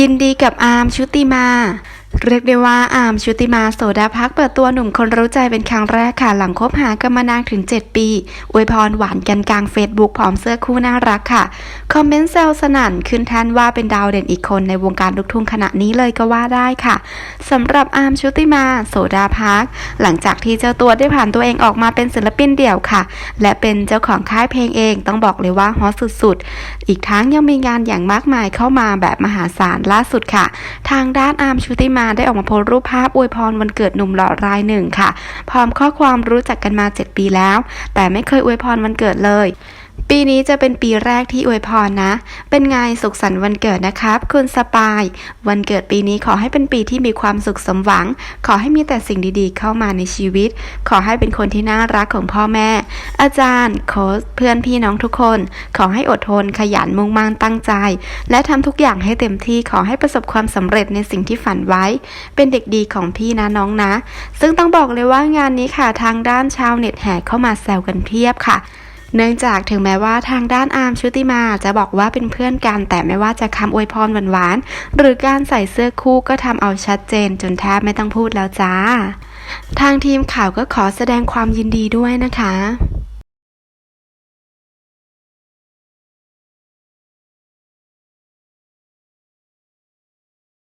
ยินดีกับอาร์มชุติมา เรียกได้ว่าอาร์มชุติมาโสดาพักเปิดตัวหนุ่มคนรู้ใจเป็นครั้งแรกค่ะหลังคบหากันมานานถึง 7 ปี อวยพรหวานกันกลางเฟซบุ๊กพร้อมเสื้อคู่น่ารักค่ะ คอมเมนต์แซวสนั่นขึ้นแทนว่าเป็นดาวเด่นอีกคนในวงการลูกทุ่งขณะนี้เลยก็ว่าได้ค่ะสำหรับอาร์มชุติมาโสดาพักหลังจากที่เจ้าตัวได้ผ่านตัวเองออกมาเป็นศิลปินเดี่ยวค่ะ และเป็นเจ้าของค่ายเพลงเองต้องบอกเลยว่าฮอตสุดๆ อีกทั้งยังมีงานอย่างมากมายเข้ามาแบบมหาศาลล่าสุดค่ะ ทางด้านอาร์มชุติมาได้ออกมาโพสรูปภาพอวยพรวันเกิดหนุ่มหล่อรายหนึ่งค่ะ พร้อมข้อความรู้จักกันมา 7 ปีแล้ว แต่ไม่เคยอวยพรวันเกิดเลย ปีนี้จะเป็นปีแรกที่อวยพรนะ เป็นไงสุขสันต์วันเกิดนะครับ คุณสปาย วันเกิดปีนี้ขอให้เป็นปีที่มีความสุขสมหวัง ขอให้มีแต่สิ่งดีๆ เข้ามาในชีวิต ขอให้เป็นคนที่น่ารักของพ่อแม่ อาจารย์ โค้ชเพื่อนพี่น้องทุกคน ขอให้อดทนขยันมุ่งมั่นตั้งใจ และทำทุกอย่างให้เต็มที่ขอให้ประสบความสำเร็จในสิ่งที่ฝันไว้ เป็นเด็กดีของพี่นะน้องนะ ซึ่งต้องบอกเลยว่างานนี้ค่ะทางด้านชาวเน็ตแห่เข้ามาแซวกันเพียบค่ะ เนื่องจากถึงแม้ว่าทางด้านอาร์มชุติมาจะบอกว่าเป็นเพื่อนกัน แต่ไม่ว่าจะคำอวยพรหวานๆหรือการใส่เสื้อคู่ก็ทำเอาชัดเจนจนแทบไม่ต้องพูดแล้วจ้า ทางทีมข่าวก็ขอแสดงความยินดีด้วยนะคะ